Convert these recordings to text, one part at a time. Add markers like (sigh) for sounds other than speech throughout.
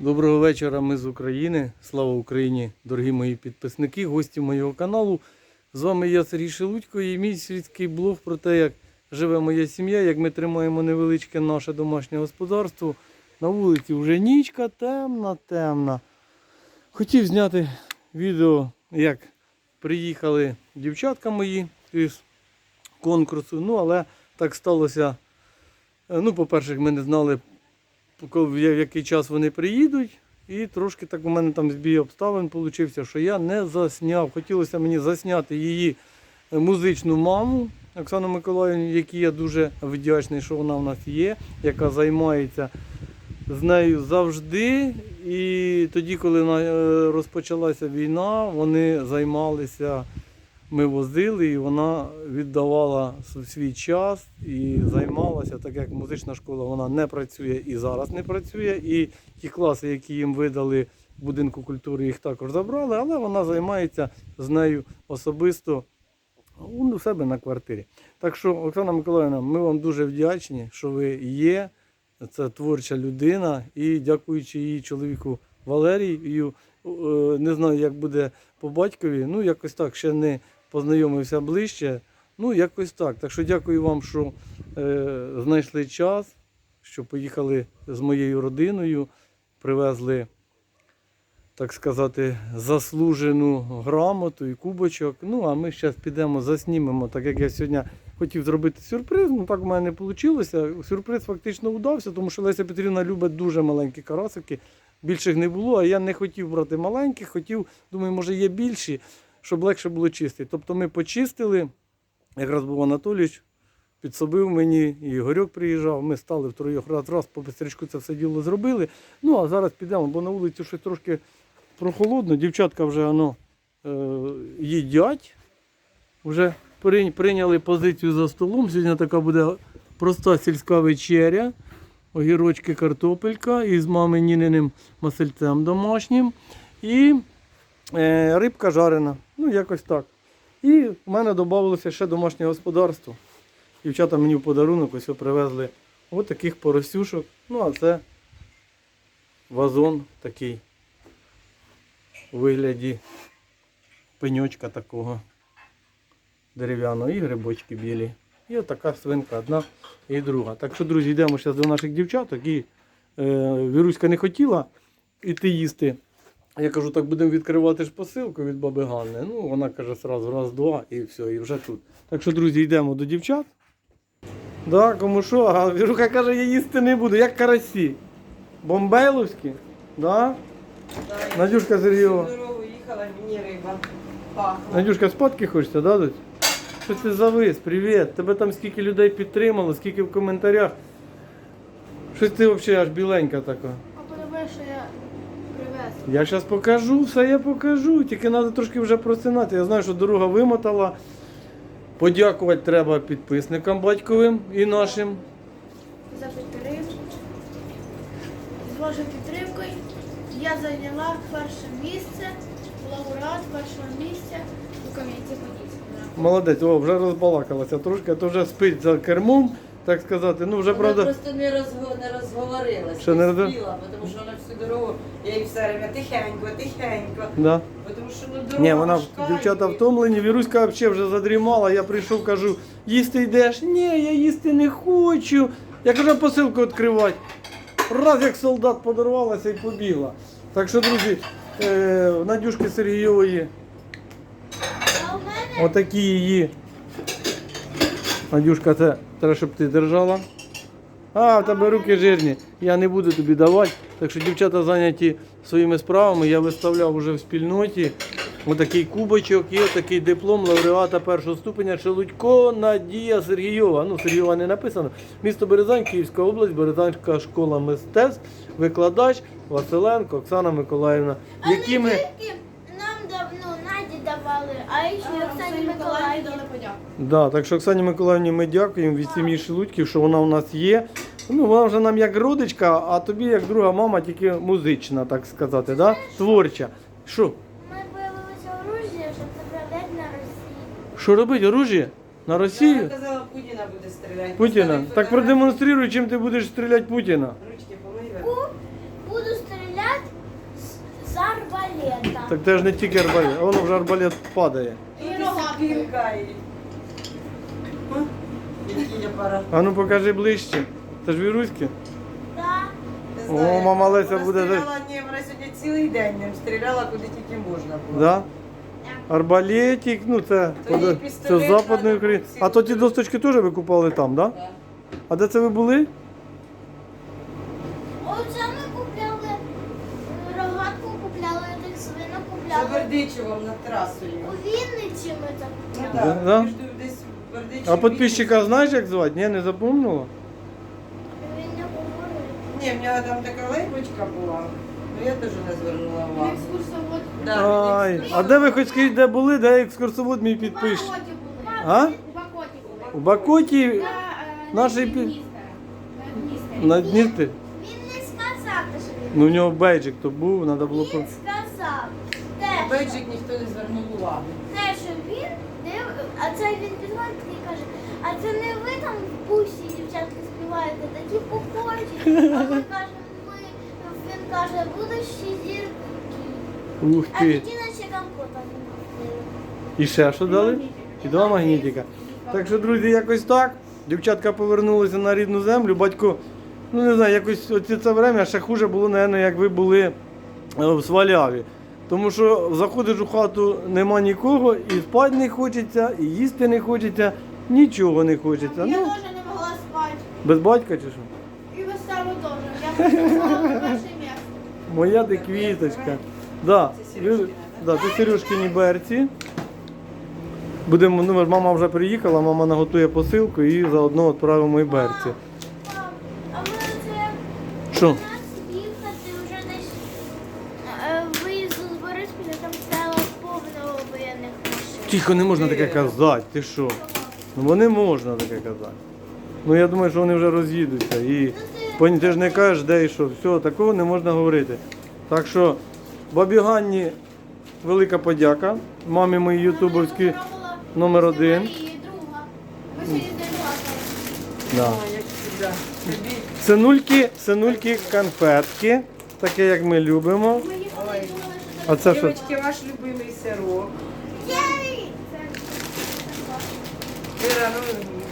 Доброго вечора, ми з України. Слава Україні, дорогі мої підписники, гості моєго каналу. З вами я Сергій Шелудько і мій світський блог про те, як живе моя сім'я, як ми тримаємо невеличке наше домашнє господарство. На вулиці вже нічка, темна, темна. Хотів зняти відео, як приїхали дівчатка мої із конкурсу. Ну, але так сталося. Е, Ну, по-перше, ми не знали, в який час вони приїдуть. І трошки так у мене там збій обставин получився, що я не засняв. Хотілося мені засняти її е, музичну маму Оксану Миколаївну, якій я дуже вдячний, що вона в нас є, яка займається з нею завжди. І тоді, коли е, розпочалася війна, вони займалися, ми возили, і вона віддавала свій час і займалася, так як музична школа вона не працює і зараз не працює. І ті класи, які їм видали в будинку культури, їх також забрали, але вона займається з нею особисто у себе на квартирі. Так що, Оксана Миколаївна, ми вам дуже вдячні, що ви є. Це творча людина, і дякуючи її чоловіку Валерію, е, не знаю, як буде по батькові. Ну, якось так, ще не познайомився ближче. Ну, якось так. Так що дякую вам, що е, знайшли час, що поїхали з моєю родиною, привезли, так сказати, заслужену грамоту і кубочок. Ну, а ми зараз підемо, заснімемо, так як я сьогодні хотів зробити сюрприз, ну так у мене не вийшло. Сюрприз фактично удався, тому що Леся Петрівна любить дуже маленькі карасики. Більших не було, а я не хотів брати маленьких, хотів, думаю, може є більші, щоб легше було чистити. Тобто ми почистили, якраз був Анатолійович, підсобив мені, і Ігорьок приїжджав, ми стали втроєх раз, раз по бистрячку це все діло зробили. Ну, а зараз підемо, бо на вулиці щось трошки прохолодно. Дівчатка вже воно, е, їдять, вже прийняли позицію за столом. Сьогодні така буде проста сільська вечеря. Огірочки, картопелька із маминіниним масельцем домашнім. І рибка жарена. Ну, якось так. І в мене додавалося ще домашнє господарство. Дівчата мені в подарунок ось привезли ось таких поросюшок. Ну, а це вазон такий у вигляді пеньочка такого дерев'яного і грибочки білі. І отака свинка, одна і друга. Так що, друзі, йдемо зараз до наших дівчаток. І е, Віруська не хотіла іти їсти. Я кажу, так будемо відкривати ж посилку від баби Ганни. Ну, вона каже сразу раз, два і все, і вже тут. Так що, друзі, йдемо до дівчат. Да, кому що? А Віруха каже, я їсти не буду, як карасі. Бомбейловські, да? Надюшка Сергієва. Дорогу їхала, мені риба пахла. Надюшка, спадки хочеться, да, дось? Що ти завис? Привіт. Тебе там скільки людей підтримало, скільки в коментарях. Щось ти взагалі аж біленька така. А подобає, що я привез. Я зараз покажу, все я покажу. Тільки треба трошки вже просинати. Я знаю, що дорога вимотала. Подякувати треба підписникам батьковим і нашим. За підтримку. З вашою підтримкою я зайняла перше місце, лауреат першого місця у Кам'янці-Подільському. Молодець, о, вже розбалакалася трошки, а то вже спить за кермом, так сказати. Ну вже Вона правда. просто не, розго... не розговорилась, Що, не не розго- спіла, тому що вона всю дорогу, я їй все время тихенько, тихенько. Да. Тому що ну, дорога Ні, вона важка, дівчата і- втомлені. Віруська взагалі вже задрімала. Я прийшов, кажу, їсти йдеш? Ні, я їсти не хочу. Я кажу, посилку відкривати. Раз як солдат подорвалася і побігла. Так що, друзі, е, в Надюшки Сергійової А у мене отакі її. Надюшка, це треба, щоб ти держала. А, в тебе руки жирні. Я не буду тобі давати. Так що дівчата зайняті своїми справами. Я виставляв уже в спільноті отакий кубочок і отакий диплом лауреата першого ступеня Шелудько Надія Сергійова. Ну, Сергійова не написано. Місто Березань, Київська область, Березанська школа мистецтв, викладач Василенко Оксана Миколаївна. а Які ми... не тільки нам давно Наді давали, а ще Оксані Миколаївні. Да, так що Оксані Миколаївні ми дякуємо від сім'ї Шелудьків, що вона у нас є. Ну, вона вже нам як родичка, а тобі як друга мама, тільки музична, так сказати, да? творча. Що? Ми появилося оружие, щоб направляти на Росію. Що робити? Оружие? На Росію? казала, Путіна буде стріляти. Путіна? Так продемонструй, чим ти будеш стріляти Путіна. Ручки помий. Бу- Буду стріляти Так це ж не тільки арбалет, а воно вже арбалет падає. І? Який апарат. А ну покажи ближче. Це ж віруське? Да. О, мама Леся буде за- Стріляла, ні, вона сьогодні цілий день ним стріляла, куди тільки можна було. Да? Арбалетик, ну це, То їй це, пістолет з Западної надо, України. А то ті досточки теж ви купували там, да? Да. А де це ви були? Бердичевом над трасою. У Вінниці ми так Ну так, Да? між десь Бердичев А і підписчика знаєш, як звати? Ні, не запомнила? Він не говорив. Ні, в нього там така лейбочка була, ну я теж не звернула увагу. Екскурсовод. Да, Ай, а де ви хоч скажіть, де були, де екскурсовод мій підписчик? А? У Бакоті нашій пі- на Дністрі. Він не сказав, що він. Ну в нього бейджик то був, треба було по. Він сказав На бейджик ніхто не звернув увагу. те, що він див, а це він підходить і каже, а це не ви там в бусі дівчатки співаєте, такі похожі. А ми кажемо, ми, він каже, будуть ще зірки. Ух А ти. тоді наче компота не І ще що дали? І два магнітика. Так що, друзі, якось так. Дівчатка повернулися на рідну землю. Батько, ну не знаю, якось оці це время ще хуже було, напевно, як ви були е, в Сваляві. Тому що заходиш у хату, нема нікого, і спати не хочеться, і їсти не хочеться, нічого не хочеться. Я Ну, теж не могла спати. без батька чи що? І без тебе теж. Я на перше місце. Моя ти квіточка. Да, Це да, це Сережкині берці. Будемо, ну, мама вже приїхала, мама наготує посилку і заодно відправимо і берці. Мам, А ми це Що? Тихо, не можна таке казати, ти що? Ну вони можна таке казати. Ну я думаю, що вони вже роз'їдуться. І ти ж не кажеш, де і що. Все, такого не можна говорити. Так що бабі Ганні велика подяка. Мамі моїй ютубовській номер один. Да. Синульки, синульки, конфетки, таке як ми любимо. А це що? Дівчатки, ваш любимий сирок. це Єй! Це Віра, ну,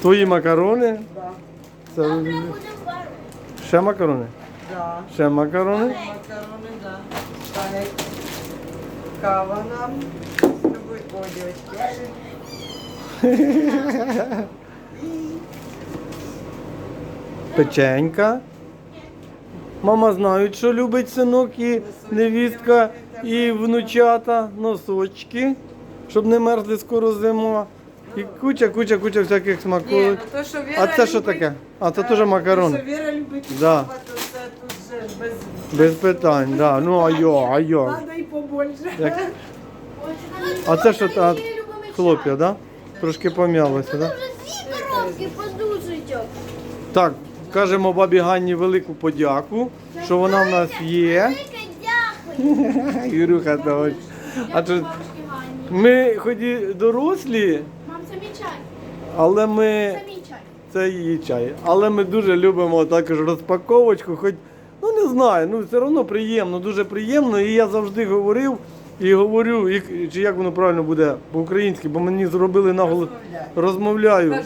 Твої макарони. да. Це Завтра будемо варити. ще макарони. Да. Ще макарони. Макарони, да. Так. Кава нам. З тобою, о. Печенька. Мама знають, що любить синок і невістка, і внучата, носочки, щоб не мерзли скоро зима. І куча, куча, куча всяких Ні, смаколик. ну то, що Віра А це що любить, таке? А це е, теж макарон. То, що Віра любить Да. то це тут же без... Без питань, да. Ну а йо, а йо. Надо і побольше. Як... А це що та хлоп'я, да? Трошки пом'ялося, Це да? вже дві коробки подушечок. Так, кажемо бабі Ганні велику подяку, що вона в нас є. Велике дякую. (laughs) Юрюха, давай. А то ми хоч і дорослі, мій чай. але ми. Це мій чай. Це її чай. Але ми дуже любимо також розпаковочку, хоч, ну не знаю, ну все одно приємно, дуже приємно. І я завжди говорив і говорю, і, чи як воно правильно буде по-українськи, бо мені зробили наголос, розмовляю.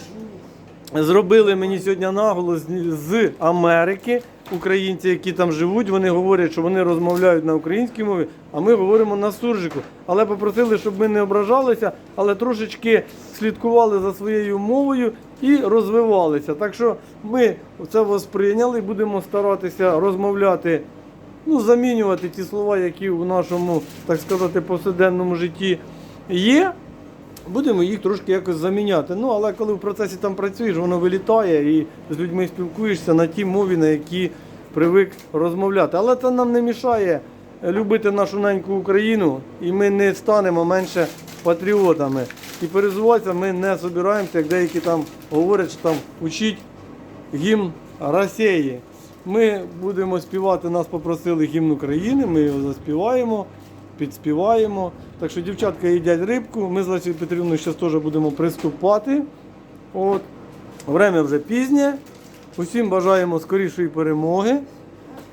Зробили мені сьогодні наголос з Америки. Українці, які там живуть, вони говорять, що вони розмовляють на українській мові, а ми говоримо на суржику. Але попросили, щоб ми не ображалися, але трошечки слідкували за своєю мовою і розвивалися. Так що ми це восприйняли будемо старатися розмовляти, ну, замінювати ті слова, які в нашому, так сказати, повсякденному житті є. Будемо їх трошки якось заміняти. Ну, але коли в процесі там працюєш, воно вилітає і з людьми спілкуєшся на тій мові, на якій привик розмовляти. Але це нам не мішає любити нашу неньку Україну, і ми не станемо менше патріотами. І перезуватися ми не збираємося, як деякі там говорять, що там учить гімн Росії. Ми будемо співати, нас попросили гімн України, ми його заспіваємо, підспіваємо. Так що дівчатка їдять рибку, ми з Лесією Петрівною зараз теж будемо приступати. От. Время вже пізнє. Усім бажаємо скорішої перемоги,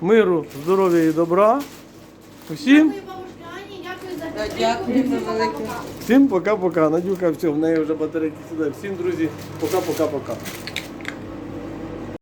миру, здоров'я і добра. Усім Дякую за велике. Всім пока-пока. Надюха, все, в неї вже батарейки сюди. Всім, друзі, пока-пока-пока.